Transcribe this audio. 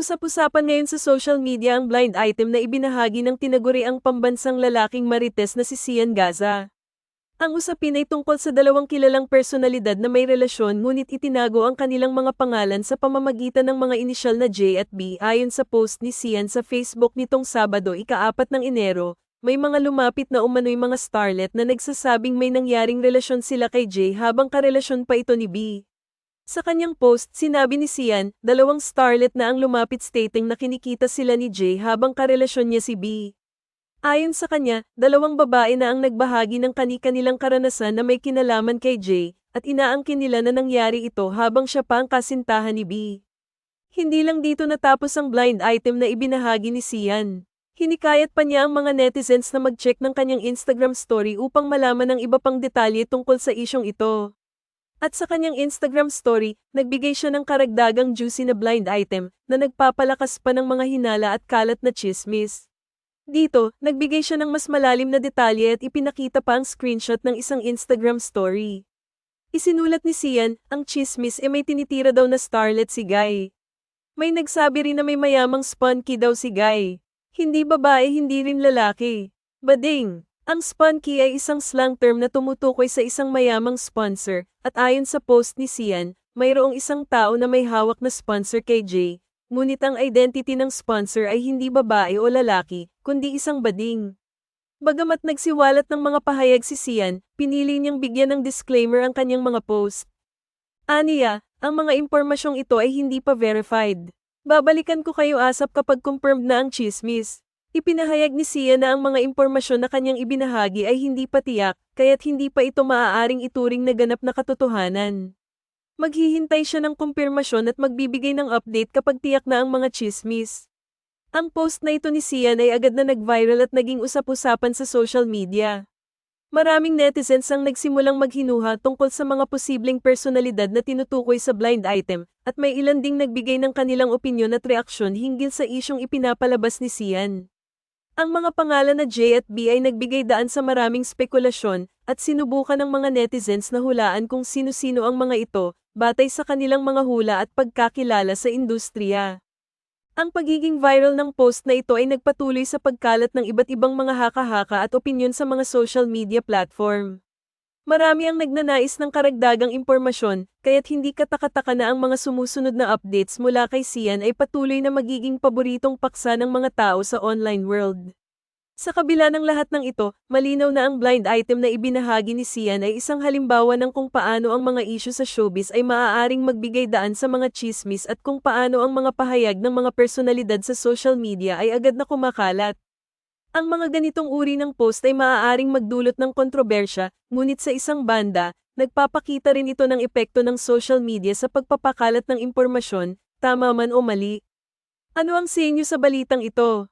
Usap-usapan ngayon sa social media ang blind item na ibinahagi ng tinaguriang pambansang lalaking marites na si Sian Gaza. Ang usapin ay tungkol sa dalawang kilalang personalidad na may relasyon ngunit itinago ang kanilang mga pangalan sa pamamagitan ng mga inisyal na J at B ayon sa post ni Sian sa Facebook nitong Sabado ika-4 ng Enero, may mga lumapit na umano'y mga starlet na nagsasabing may nangyaring relasyon sila kay J habang karelasyon pa ito ni B. Sa kanyang post, sinabi ni Sian, dalawang starlet na ang lumapit stating na kinikita sila ni J habang karelasyon niya si B. Ayon sa kanya, dalawang babae na ang nagbahagi ng kani-kanilang karanasan na may kinalaman kay J, at inaangkin nila na nangyari ito habang siya pa ang kasintahan ni B. Hindi lang dito natapos ang blind item na ibinahagi ni Sian. Hinikayat pa niya ang mga netizens na mag-check ng kanyang Instagram story upang malaman ng iba pang detalye tungkol sa isyong ito. At sa kanyang Instagram story, nagbigay siya ng karagdagang juicy na blind item na nagpapalakas pa ng mga hinala at kalat na chismis. Dito, nagbigay siya ng mas malalim na detalye at ipinakita pa ang screenshot ng isang Instagram story. Isinulat ni Sian, ang chismis e may tinitira daw na starlet si Guy. May nagsabi rin na may mayamang spunky daw si Guy. Hindi babae hindi rin lalaki. Bading, ang spunky ay isang slang term na tumutukoy sa isang mayamang sponsor, at ayon sa post ni Sian, mayroong isang tao na may hawak na sponsor kay Jay, ngunit ang identity ng sponsor ay hindi babae o lalaki, kundi isang bading. Bagamat nagsiwalat ng mga pahayag si Sian, pinili niyang bigyan ng disclaimer ang kanyang mga post. Aniya, ang mga impormasyong ito ay hindi pa verified. Babalikan ko kayo asap kapag confirmed na ang chismis. Ipinahayag ni Sian na ang mga impormasyon na kanyang ibinahagi ay hindi pa tiyak, kaya't hindi pa ito maaaring ituring na ganap na katotohanan. Maghihintay siya ng kumpirmasyon at magbibigay ng update kapag tiyak na ang mga chismis. Ang post na ito ni Sian ay agad na nag-viral at naging usap-usapan sa social media. Maraming netizens ang nagsimulang maghinuha tungkol sa mga posibleng personalidad na tinutukoy sa blind item, at may ilan ding nagbigay ng kanilang opinyon at reaksyon hinggil sa isyong ipinapalabas ni Sian. Ang mga pangalan na J at B ay nagbigay daan sa maraming spekulasyon, at sinubukan ng mga netizens na hulaan kung sino-sino ang mga ito, batay sa kanilang mga hula at pagkakilala sa industriya. Ang pagiging viral ng post na ito ay nagpatuloy sa pagkalat ng iba't ibang mga haka-haka at opinyon sa mga social media platform. Marami ang nagnanais ng karagdagang impormasyon, kaya't hindi katakataka na ang mga sumusunod na updates mula kay Sian ay patuloy na magiging paboritong paksa ng mga tao sa online world. Sa kabila ng lahat ng ito, malinaw na ang blind item na ibinahagi ni Sian ay isang halimbawa ng kung paano ang mga isyu sa showbiz ay maaaring magbigay daan sa mga chismis at kung paano ang mga pahayag ng mga personalidad sa social media ay agad na kumakalat. Ang mga ganitong uri ng post ay maaaring magdulot ng kontrobersya, ngunit sa isang banda, nagpapakita rin ito ng epekto ng social media sa pagpapakalat ng impormasyon, tama man o mali. Ano ang sa inyo sa balitang ito?